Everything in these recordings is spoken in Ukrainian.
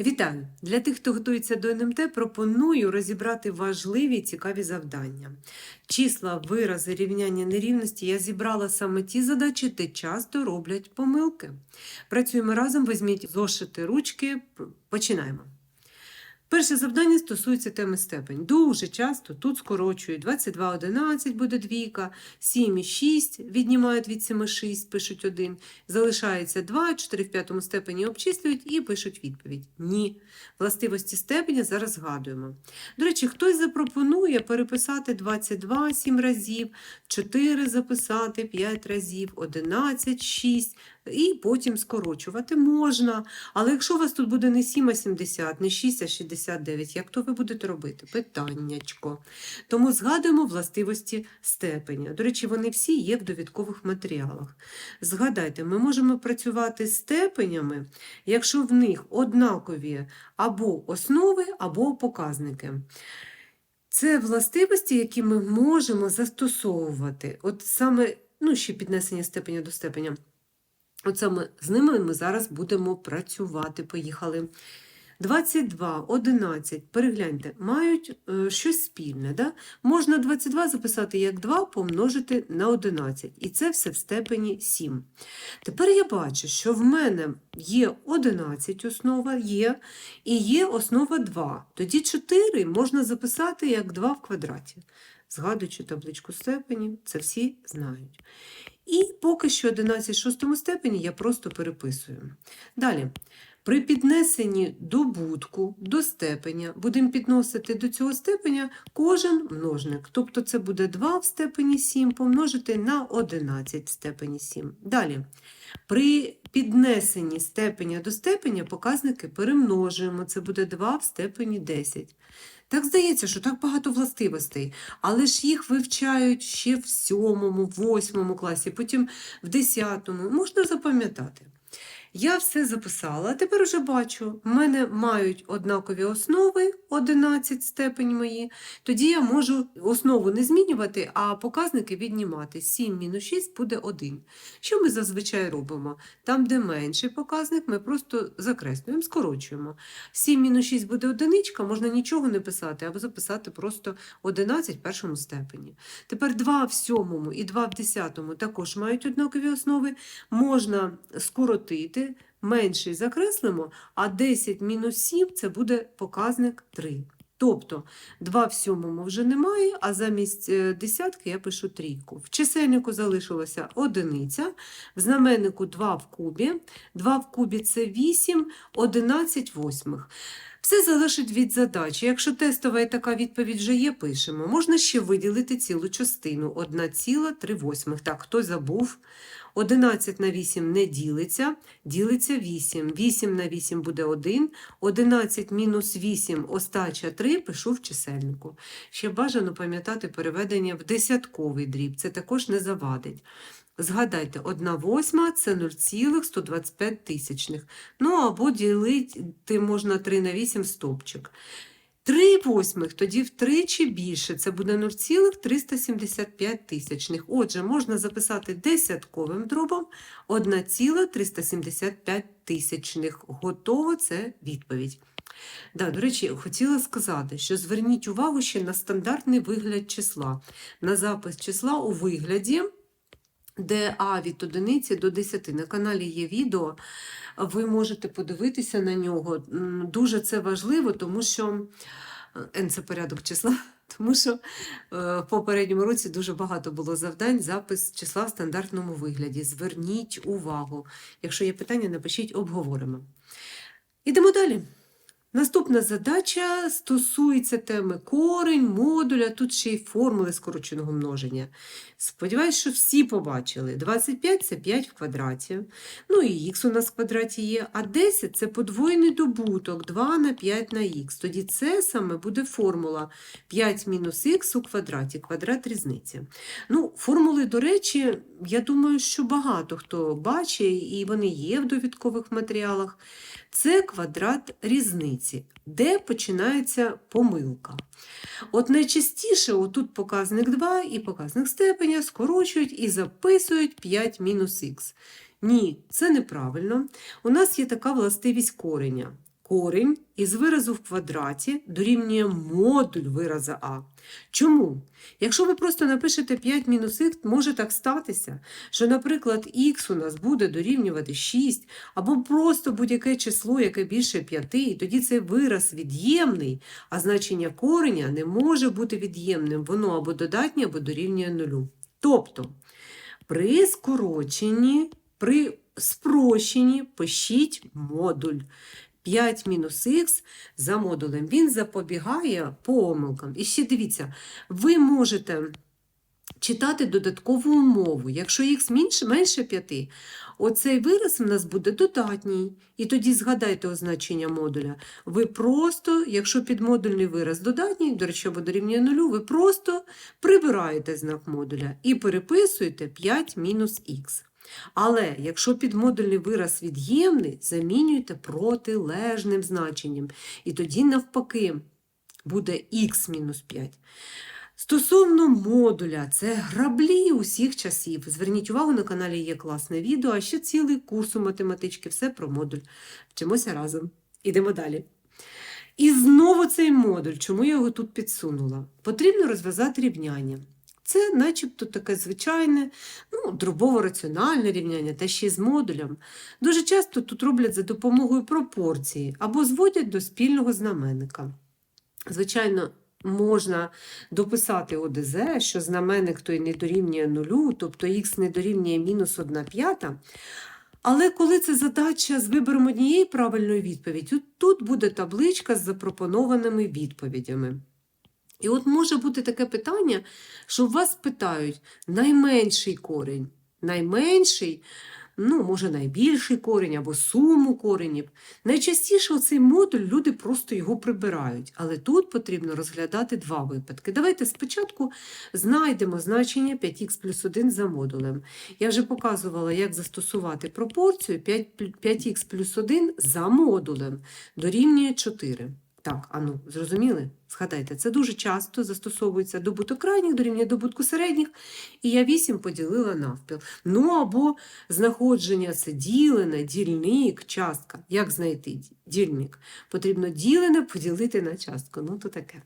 Вітаю! Для тих, хто готується до НМТ, пропоную розібрати важливі і цікаві завдання. Числа, вирази, рівняння нерівності я зібрала саме ті задачі, де часто роблять помилки. Працюємо разом, візьміть зошити ручки, починаємо. Перше завдання стосується теми степень. Дуже часто тут скорочують 22, 11 буде двійка, 7 і 6 віднімають від 7 6, пишуть 1, залишається 2, 4 в п'ятому степені обчислюють і пишуть відповідь. Ні. Властивості степеня зараз згадуємо. До речі, хтось запропонує переписати 22 7 разів, 4 записати 5 разів, 11, 6 і потім скорочувати можна. Але якщо у вас тут буде не 7, а 70, не 6, а 69, як то ви будете робити? Питаннячко. Тому згадуємо властивості степеня. До речі, вони всі є в довідкових матеріалах. Згадайте, ми можемо працювати степенями, якщо в них однакові або основи, або показники. Це властивості, які ми можемо застосовувати. От саме, ну, ще піднесення степеня до степеня. От саме з ними ми зараз будемо працювати. Поїхали. 22, 11, перегляньте, мають е, щось спільне. Да? Можна 22 записати як 2 помножити на 11. І це все в степені 7. Тепер я бачу, що в мене є 11 основа, є, і є основа 2. Тоді 4 можна записати як 2 в квадраті. Згадуючи табличку степені, це всі знають. І поки що 11 в шостому степені я просто переписую. Далі. При піднесенні добутку до степеня будемо підносити до цього степеня кожен множник. Тобто це буде 2 в степені 7 помножити на 11 в степені 7. Далі. При піднесенні степеня до степеня показники перемножуємо. Це буде 2 в степені 10. Так здається, що так багато властивостей, але ж їх вивчають ще в сьомому, восьмому класі, потім в десятому. Можна запам'ятати. Я все записала, тепер вже бачу, в мене мають однакові основи 11 степень мої. Тоді я можу основу не змінювати, а показники віднімати. 7 мінус 6 буде 1. Що ми зазвичай робимо? Там, де менший показник, ми просто закреслюємо, скорочуємо. 7 мінус 6 буде одиничка, можна нічого не писати, або записати просто 11 в першому степені. Тепер 2 в сьомому і 2 в десятому також мають однакові основи. Можна скоротити, менший закреслимо, а 10 мінус 7 це буде показник 3. Тобто 2 в сьомому вже немає, а замість е, десятки я пишу трійку. В чисельнику залишилося одиниця, в знаменнику 2 в кубі. 2 в кубі це 8, 11 восьмих. Все залежить від задачі. Якщо тестова і така відповідь вже є, пишемо. Можна ще виділити цілу частину 1,3. Так, хто забув? 11 на 8 не ділиться, ділиться 8. 8 на 8 буде 1. 11 мінус 8, остача 3, пишу в чисельнику. Ще бажано пам'ятати переведення в десятковий дріб, це також не завадить. Згадайте, 1 восьма – це 0,125 тисячних. Ну, або ділити можна 3 на 8 стопчик. 3 восьмих, тоді втричі більше, це буде 0,375 тисячних. Отже, можна записати десятковим дробом 1,375 тисячних. Готово, це відповідь. Да, до речі, хотіла сказати, що зверніть увагу ще на стандартний вигляд числа, на запис числа у вигляді, де А від одиниці до 10. На каналі є відео, ви можете подивитися на нього. Дуже це важливо, тому що е, N – це порядок числа. Тому що е, в попередньому році дуже багато було завдань, запис числа в стандартному вигляді. Зверніть увагу. Якщо є питання, напишіть, обговоримо. Ідемо далі. Наступна задача стосується теми корень, модуля, тут ще й формули скороченого множення. Сподіваюсь, що всі побачили. 25 – це 5 в квадраті. Ну і х у нас в квадраті є, а 10 – це подвоєний добуток 2 на 5 на х. Тоді це саме буде формула 5 мінус х у квадраті, квадрат різниці. Ну, формули, до речі, я думаю, що багато хто бачить, і вони є в довідкових матеріалах. Це квадрат різниці, де починається помилка. От найчастіше отут показник 2 і показник степеня скорочують і записують 5 мінус х. Ні, це неправильно. У нас є така властивість кореня. Корінь із виразу в квадраті дорівнює модуль вираза А. Чому? Якщо ви просто напишете 5 мінус х, може так статися, що, наприклад, х у нас буде дорівнювати 6, або просто будь-яке число, яке більше 5, і тоді цей вираз від'ємний, а значення кореня не може бути від'ємним, воно або додатнє, або дорівнює нулю. Тобто, при скороченні, при спрощенні пишіть модуль. 5 мінус х за модулем. Він запобігає помилкам. І ще дивіться, ви можете читати додаткову умову. Якщо х менше, менше 5, оцей вираз у нас буде додатній. І тоді згадайте означення модуля. Ви просто, якщо підмодульний вираз додатній, до речі, або дорівнює нулю, ви просто прибираєте знак модуля і переписуєте 5 мінус х. Але якщо підмодульний вираз від'ємний, замінюйте протилежним значенням. І тоді, навпаки, буде х-5. Стосовно модуля, це граблі усіх часів. Зверніть увагу, на каналі є класне відео, а ще цілий курс у математички, все про модуль. Вчимося разом. Ідемо далі. І знову цей модуль, чому я його тут підсунула? Потрібно розв'язати рівняння. Це начебто таке звичайне, ну, дробово-раціональне рівняння, та ще й з модулем. Дуже часто тут роблять за допомогою пропорції або зводять до спільного знаменника. Звичайно, можна дописати ОДЗ, що знаменник той не дорівнює нулю, тобто х не дорівнює мінус 1 п'ята. Але коли це задача з вибором однієї правильної відповіді, тут- буде табличка з запропонованими відповідями. І от може бути таке питання, що вас питають найменший корінь, найменший, ну, може, найбільший корінь або суму коренів. Найчастіше цей модуль люди просто його прибирають, але тут потрібно розглядати два випадки. Давайте спочатку знайдемо значення 5х плюс 1 за модулем. Я вже показувала, як застосувати пропорцію 5, 5х плюс 1 за модулем дорівнює 4. Так, ану, зрозуміли? Згадайте, це дуже часто застосовується добуток крайніх дорівнює добутку середніх, і я 8 поділила навпіл. Ну або знаходження це ділене, дільник, частка. Як знайти дільник? Потрібно ділене поділити на частку. Ну, то таке.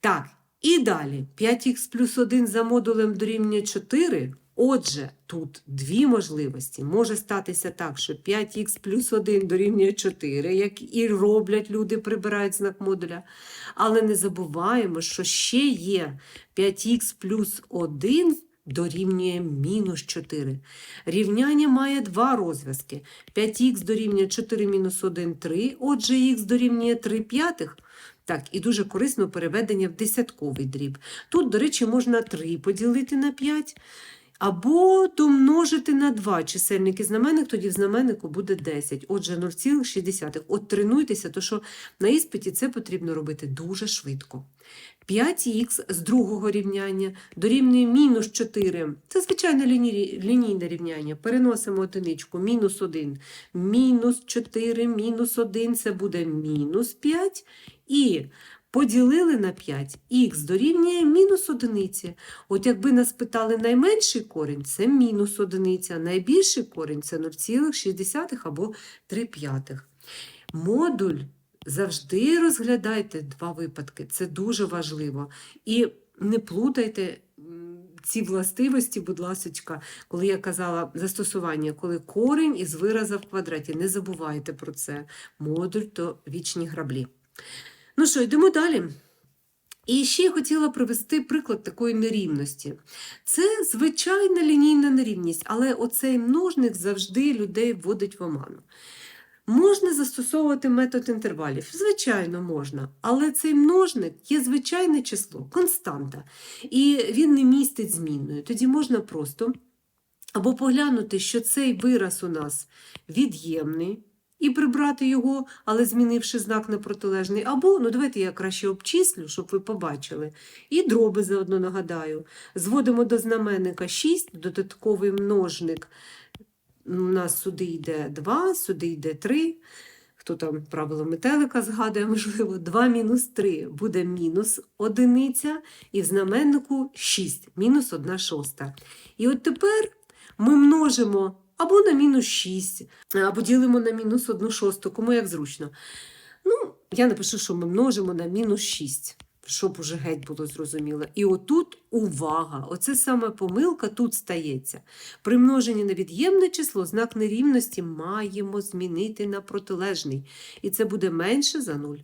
Так, і далі 5х плюс 1 за модулем дорівнює 4. Отже, тут дві можливості. Може статися так, що 5х плюс 1 дорівнює 4, як і роблять люди, прибирають знак модуля. Але не забуваємо, що ще є 5х плюс 1 дорівнює мінус 4. Рівняння має два розв'язки. 5х дорівнює 4 мінус 1 – 3, отже х дорівнює 3 п'ятих. Так, і дуже корисно переведення в десятковий дріб. Тут, до речі, можна 3 поділити на 5, або домножити на 2 чисельник і знаменник, тоді в знаменнику буде 10. Отже, 0,6. От тренуйтеся, то що на іспиті це потрібно робити дуже швидко. 5х з другого рівняння дорівнює мінус 4. Це звичайне лінійне рівняння. Переносимо одиничку, мінус 1. Мінус 4, мінус 1 це буде мінус 5. І поділили на 5, х дорівнює мінус одиниці. От якби нас питали найменший корінь, це мінус одиниця, найбільший корінь це 0,6 або 3 п'ятих. Модуль завжди розглядайте два випадки, це дуже важливо. І не плутайте ці властивості, будь ласочка, коли я казала застосування, коли корінь із вираза в квадраті. Не забувайте про це. Модуль то вічні граблі. Ну що, йдемо далі. І ще я хотіла привести приклад такої нерівності. Це звичайна лінійна нерівність, але оцей множник завжди людей вводить в оману. Можна застосовувати метод інтервалів? Звичайно, можна. Але цей множник є звичайне число, константа, і він не містить змінної. Тоді можна просто або поглянути, що цей вираз у нас від'ємний, і прибрати його, але змінивши знак на протилежний. Або, ну давайте я краще обчислю, щоб ви побачили. І дроби заодно нагадаю. Зводимо до знаменника 6, додатковий множник. У нас сюди йде 2, сюди йде 3. Хто там правило метелика згадує, можливо, 2 мінус 3 буде мінус одиниця, і в знаменнику 6, мінус 1 шоста. І от тепер ми множимо або на мінус 6, або ділимо на мінус 1 шосту, кому як зручно. Ну, я напишу, що ми множимо на мінус 6, щоб уже геть було зрозуміло. І отут увага! Оце саме помилка тут стається. При множенні на від'ємне число знак нерівності маємо змінити на протилежний. І це буде менше за 0.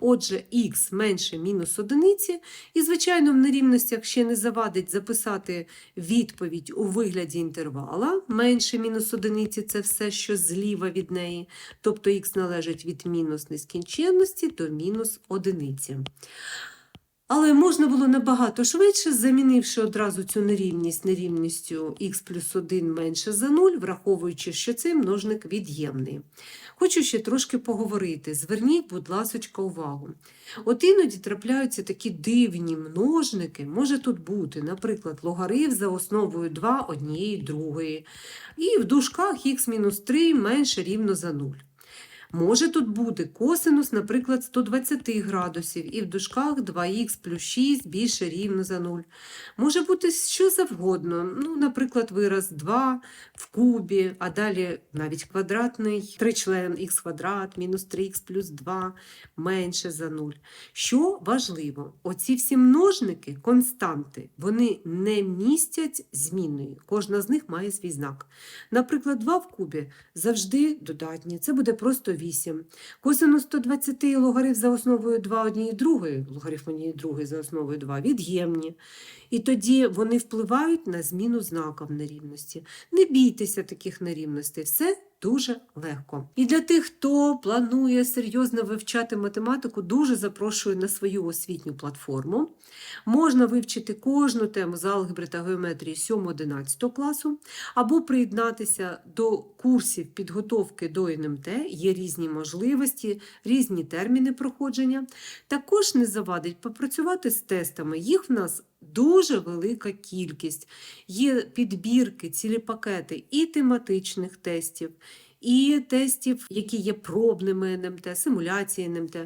Отже, х менше мінус одиниці, і, звичайно, в нерівностях ще не завадить записати відповідь у вигляді інтервала. Менше мінус одиниці це все, що зліва від неї. Тобто х належить від мінус нескінченності до мінус одиниці. Але можна було набагато швидше, замінивши одразу цю нерівність нерівністю х плюс 1 менше за 0, враховуючи, що цей множник від'ємний. Хочу ще трошки поговорити. Зверніть, будь ласочка, увагу. От іноді трапляються такі дивні множники, може тут бути, наприклад, логарифм за основою 2 однієї другої, і в дужках х-3 менше рівно за 0. Може тут бути косинус, наприклад, 120 градусів, і в дужках 2х плюс 6 більше рівно за 0. Може бути що завгодно, ну, наприклад, вираз 2 в кубі, а далі навіть квадратний тричлен х квадрат мінус 3х плюс 2 менше за 0. Що важливо, оці всі множники, константи, вони не містять змінної. Кожна з них має свій знак. Наприклад, 2 в кубі завжди додатні, це буде просто 8. Косинус 120 і логарифм за основою 2 однієї другої, логарифм однієї другої за основою 2 від'ємні. І тоді вони впливають на зміну знака в нерівності. Не бійтеся таких нерівностей, все дуже легко. І для тих, хто планує серйозно вивчати математику, дуже запрошую на свою освітню платформу. Можна вивчити кожну тему з алгебри та геометрії 7-11 класу, або приєднатися до курсів підготовки до НМТ. Є різні можливості, різні терміни проходження. Також не завадить попрацювати з тестами. Їх в нас дуже велика кількість. Є підбірки, цілі пакети і тематичних тестів, і тестів, які є пробними НМТ, симуляції НМТ.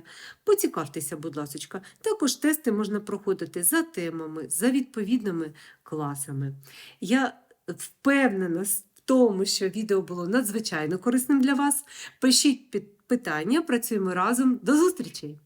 Поцікавтеся, будь ласка. Також тести можна проходити за темами, за відповідними класами. Я впевнена в тому, що відео було надзвичайно корисним для вас. Пишіть під питання, працюємо разом. До зустрічі!